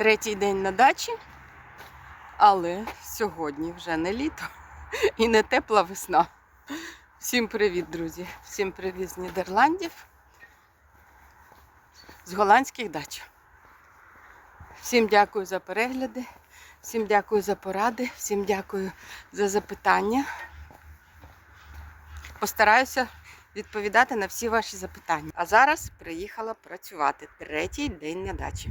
Третій день на дачі, але сьогодні вже не літо і не тепла весна. Всім привіт, друзі! Всім привіт з Нідерландів, з голландських дач. Всім дякую за перегляди, всім дякую за поради, всім дякую за запитання. Постараюся відповідати на всі ваші запитання. А зараз приїхала працювати третій день на дачі.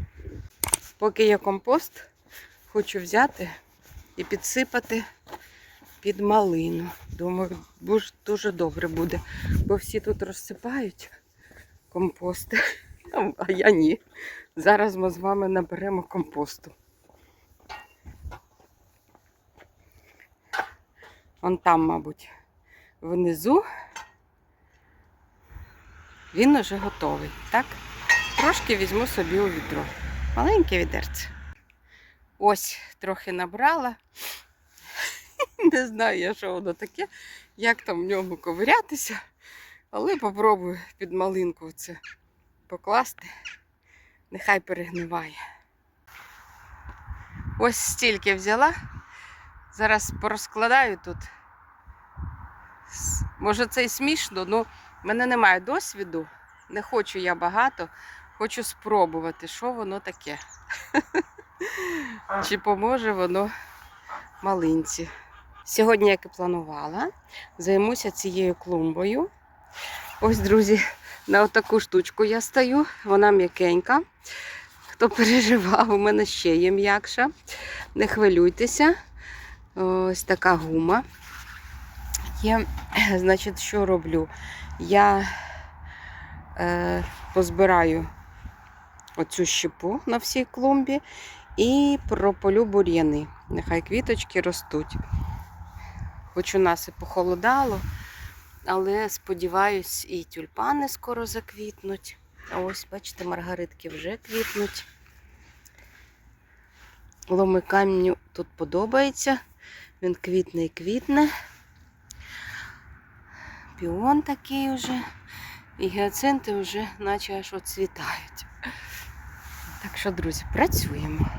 Поки є компост, хочу взяти і підсипати під малину. Думаю, дуже добре буде, бо всі тут розсипають компости, а я ні. Зараз ми з вами наберемо компосту. Вон там, мабуть, внизу. Він уже готовий, так? Трошки візьму собі у відро. Маленьке відерце. Ось трохи набрала. Не знаю що воно таке, як там в ньому ковирятися, але попробую під малинку це покласти. Нехай перегниває. Ось стільки взяла. Зараз порозкладаю тут. Може це і смішно, але в мене немає досвіду. Не хочу я багато. Хочу спробувати, що воно таке. Чи поможе воно малинці. Сьогодні, як і планувала, займуся цією клумбою. Ось, друзі, на отаку штучку я стою, вона м'якенька. Хто переживав, у мене ще є м'якша. Не хвилюйтеся. Ось така гума. Є, значить, що роблю? Я е, позбираю оцю щепу на всій клумбі і прополю бур'яни. Нехай квіточки ростуть. Хоч у нас і похолодало, але сподіваюсь, і тюльпани скоро заквітнуть. Ось, бачите, маргаритки вже квітнуть. Ломиканню тут подобається. Він квітне і квітне. Піон такий уже. І гіацинти вже наче аж оцвітають. Так що, друзі, працюємо.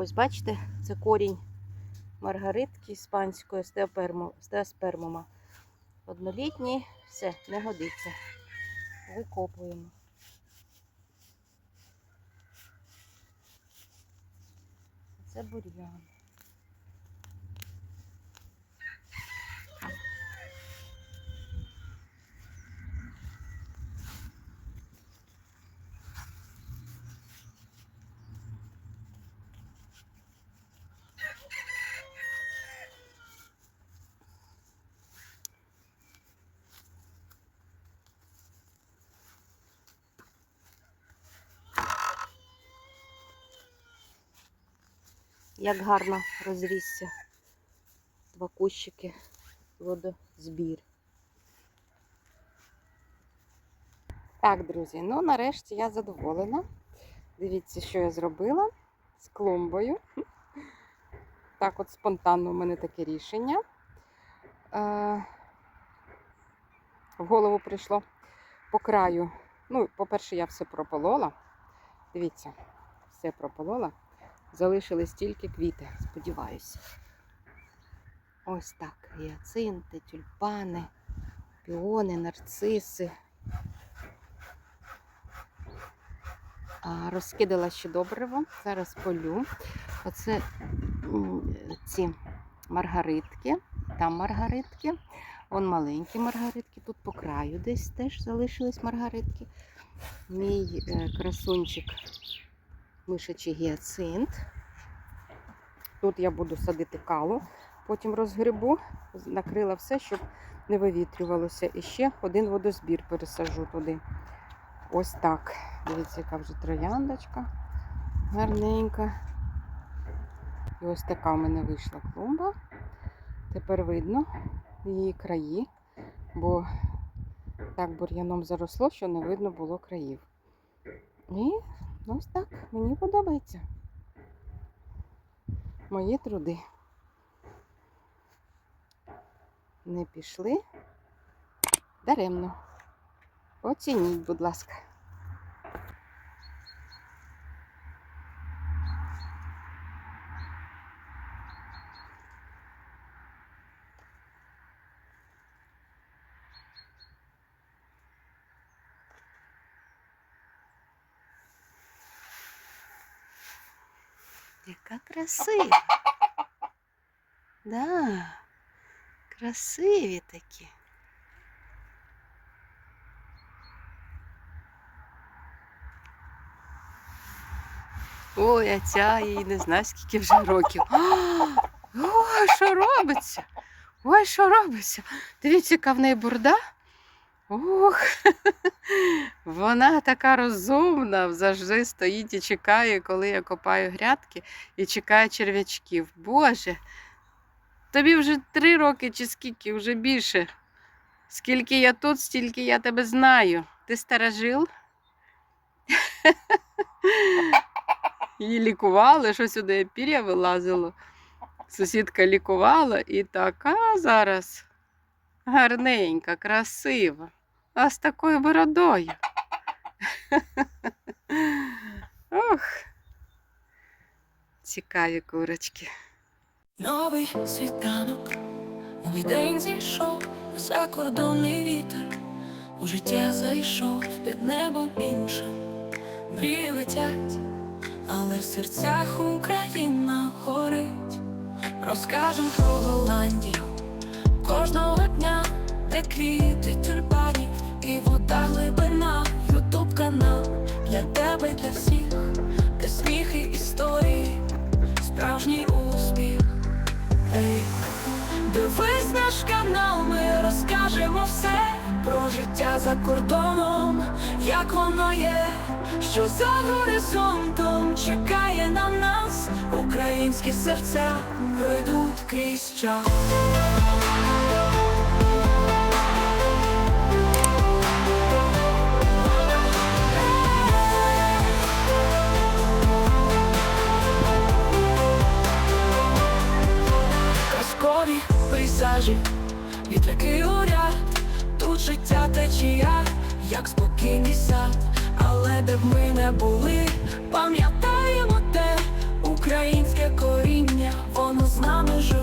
Ось бачите, це корінь маргаритки іспанської стеоспермума. Однолітній, все, не годиться. Викопуємо. Це бур'ян. Як гарно розрісся два кущики водозбір. Так, друзі, ну нарешті я задоволена. Дивіться, що я зробила з клумбою. Так, от спонтанно у мене таке рішення. Е, в голову прийшло по краю. Ну, по-перше, я все прополола. Дивіться, все прополола. Залишились тільки квіти, сподіваюся. Ось так. Гіацинти, тюльпани, піони, нарциси. Розкидала ще добриво. Зараз полю. Оце ці маргаритки. Там маргаритки. Вон маленькі маргаритки. Тут по краю десь теж залишились маргаритки. Мій е, красунчик мишачий гіацинт. Тут я буду садити калу, потім розгребу, накрила все, щоб не вивітрювалося. І ще один водозбір пересажу туди. Ось так. Дивіться, яка вже трояндочка гарненька. І ось така в мене вийшла клумба. Тепер видно її краї, бо так бур'яном заросло, що не видно було країв. І ось так, мені подобається. Мої труди не пішли даремно. Оцініть, будь ласка. Яка красива. Да, красиві такі. Ой, а ця їй не знаю, скільки вже років. Ой, що робиться? Ой, що робиться? Дивіться, яка в неї бурда. Ух, вона така розумна, завжди стоїть і чекає, коли я копаю грядки, і чекає черв'ячків. Боже, тобі вже три роки чи скільки, вже більше. Скільки я тут, стільки я тебе знаю. Ти старожил? Її лікували, що сюди пір'я вилазило. Сусідка лікувала і така зараз гарненька, красива, а з такою бородою. Ох, цікаві курочки. Новий світанок, новий день зійшов, закордонний вітер, у життя зайшов під небо іншим. Мрії летять, але в серцях Україна горить. Розкажем про Голландію кожного дня, де квіти тюльпанів за кордоном, як воно є, що за горизонтом чекає на нас, українські серця пройдуть крізь час. Казкові пейзажі, як спокійний але де б ми не були, пам'ятаємо те українське коріння, воно з нами живе.